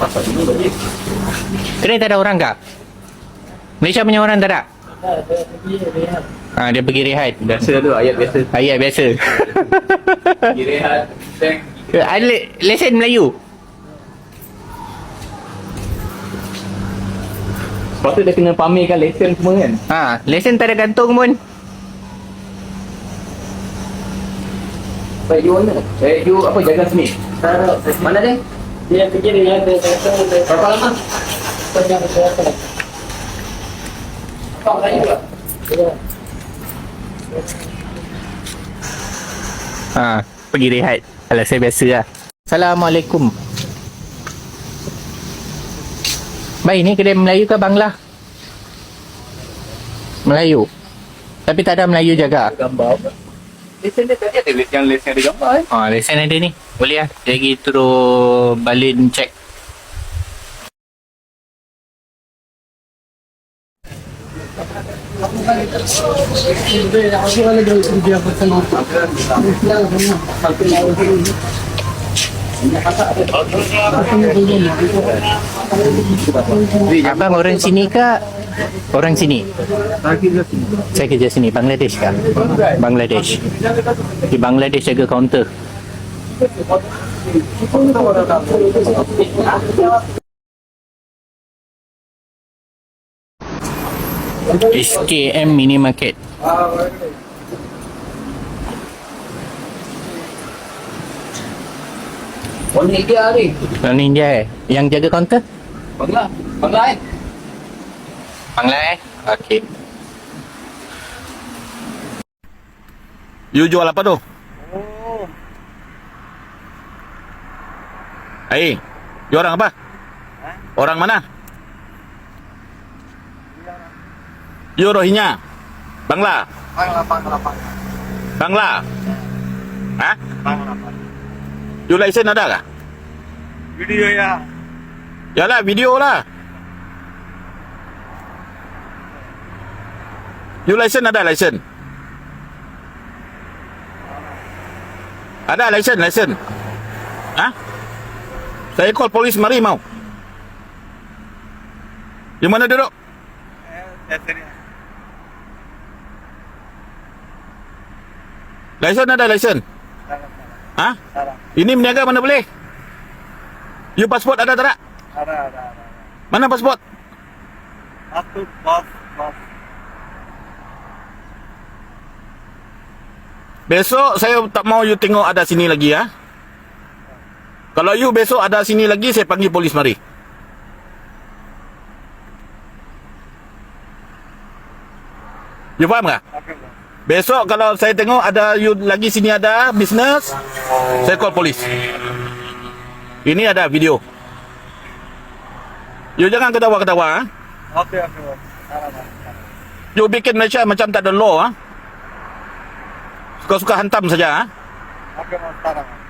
pasal dulu tadi. Kedai tak ada orang kah? Malaysia punya orang tak ada? Ah, dia pergi rehat. Biasa tu ayat biasa. Ayat biasa. Pergi rehat. Thank ada le- lesen Melayu. Lepas tu dia kena pamerkan lesen semua kan. Ha, lesen tak ada gantung pun. Baik you mana? Eh you apa jaga sini? Mana dia? Dia pergi dengan ada dari Berapa lama? tengah berapa. Kau Melayu tak? Ha, pergi rehat. Kalau saya biasa lah. Assalamualaikum. Baik, ni kedai Melayu ke Bangla? Melayu. Tapi tak ada Melayu jaga. Gambar apa? Lesen dia tadi ada yang lesen ada gambar eh. Ha, lesen ada ni. Boleh lah. Dia pergi terus balin check. Abang orang sini ke? Orang sini? Saya kerja sini. Bangladesh kah? Bangladesh. Di Bangladesh jaga kaunter. SKM Mini Market. Orang India ni. Orang India eh? Yang jaga kaunter? Bangla. Bangla eh. Bangla eh? Okey. You jual apa tu? Hei, you orang apa? Orang mana? You Rohingya? Bangla? Bangla, Bangla, Bangla. Bangla? Hah? Bangla, Bangla. You lesen ada kah? Video ya. Yalah, video lah. You lesen ada lesen? Ada lesen, lesen. Hah? Saya call polis mari mau. Di mana duduk? Lesen ada lesen? Hah? Ini meniaga mana boleh? You pasport ada tak? ada? Ada, ada. Mana pasport? Satu bos, bos. Besok saya tak mau you tengok ada sini lagi ya. Kalau you besok ada sini lagi saya panggil polis mari. You faham tak? Besok kalau saya tengok ada you lagi sini ada bisnes, saya call polis. Ini ada video. You jangan ketawa-ketawa ha? Oke, oke, bos. Ada, bos. You bikin Malaysia macam tak ada law ha? Suka-suka hantam saja ha? Ada, bos.